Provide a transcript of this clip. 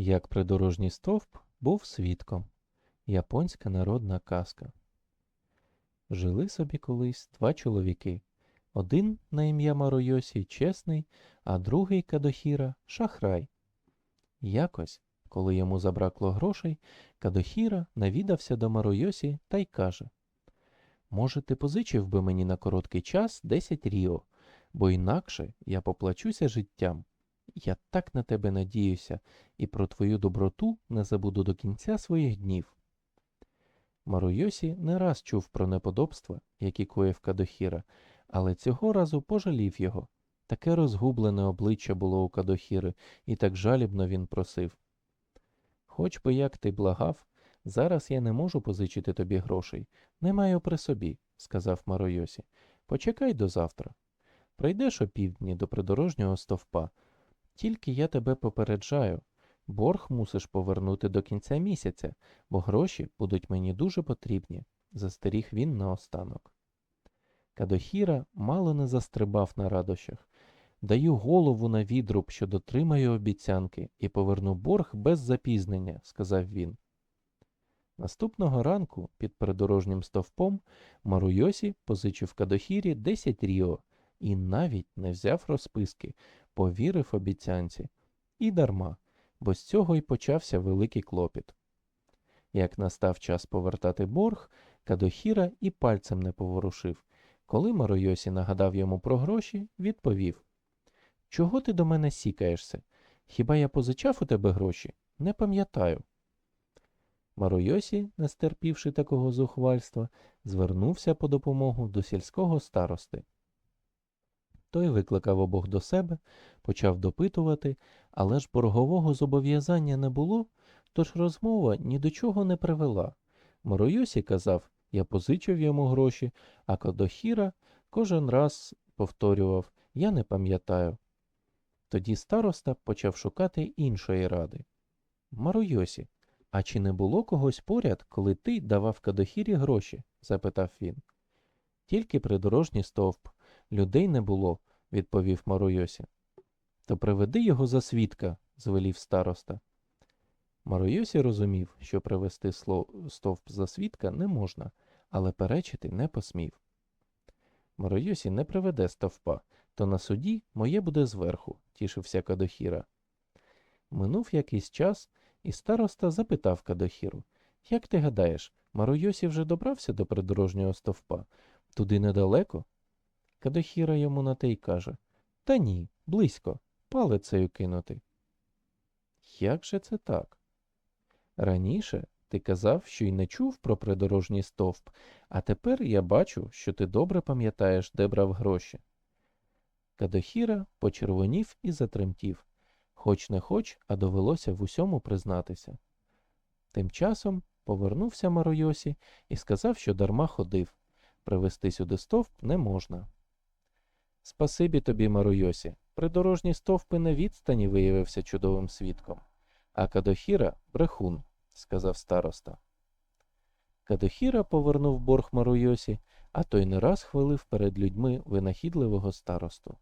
Як придорожній стовп був свідком. Японська народна казка. Жили собі колись два чоловіки. Один на ім'я Маройосі чесний, а другий Кадохіра шахрай. Якось, коли йому забракло грошей, Кадохіра навідався до Маройосі та й каже Може, ти позичив би мені на короткий час 10 ріо, бо інакше я поплачуся життям. Я так на тебе надіюся і про твою доброту не забуду до кінця своїх днів. Маруйосі не раз чув про неподобства, які коїв Кадохіра, але цього разу пожалів його. Таке розгублене обличчя було у Кадохіри, і так жалібно він просив. Хоч би як ти благав, зараз я не можу позичити тобі грошей. Не маю при собі, сказав Маройосі. Почекай до завтра. Прийдеш опівдні до придорожнього стовпа. Тільки я тебе попереджаю. Борг мусиш повернути до кінця місяця, бо гроші будуть мені дуже потрібні, застеріг він наостанок. Кадохіра мало не застрибав на радощах. Даю голову на відруб, що дотримаю обіцянки, і поверну борг без запізнення, сказав він. Наступного ранку під придорожнім стовпом Маруйосі позичив Кадохірі 10 ріо і навіть не взяв розписки, повірив обіцянці. І дарма, бо з цього й почався великий клопіт. Як настав час повертати борг, Кадохіра і пальцем не поворушив. Коли Маройосі нагадав йому про гроші, відповів Чого ти до мене сікаєшся? Хіба я позичав у тебе гроші? Не пам'ятаю. Маройосі, не стерпівши такого зухвальства, звернувся по допомогу до сільського старости. Той викликав обох до себе, почав допитувати, але ж боргового зобов'язання не було, тож розмова ні до чого не привела. Маройосі казав, я позичив йому гроші, а Кадохіра кожен раз повторював Я не пам'ятаю. Тоді староста почав шукати іншої ради. Маройосі, а чи не було когось поряд, коли ти давав Кадохірі гроші? запитав він. Тільки придорожній стовп. Людей не було, відповів Маройосі. То приведи його за свідка, звелів староста. Маройосі розумів, що привести стовп за свідка не можна, але перечити не посмів. Маройосі не приведе стовпа, то на суді моє буде зверху, тішився Кадохіра. Минув якийсь час, і староста запитав Кадохіру, як ти гадаєш, Маройосі вже добрався до придорожнього стовпа? Туди недалеко? Кадохіра йому на те й каже Та ні, близько, палицею кинути. Як же це так? Раніше ти казав, що й не чув про придорожній стовп, а тепер я бачу, що ти добре пам'ятаєш, де брав гроші. Кадохіра почервонів і затремтів. Хоч не хоч, а довелося в усьому признатися. Тим часом повернувся Маройосі і сказав, що дарма ходив. Привезти сюди стовп не можна. Спасибі тобі, Маройосі. придорожні стовпи на відстані виявився чудовим свідком. А Кадохіра брехун, сказав староста. Кадохіра повернув борг Маруйосі, а той не раз хвалив перед людьми винахідливого старосту.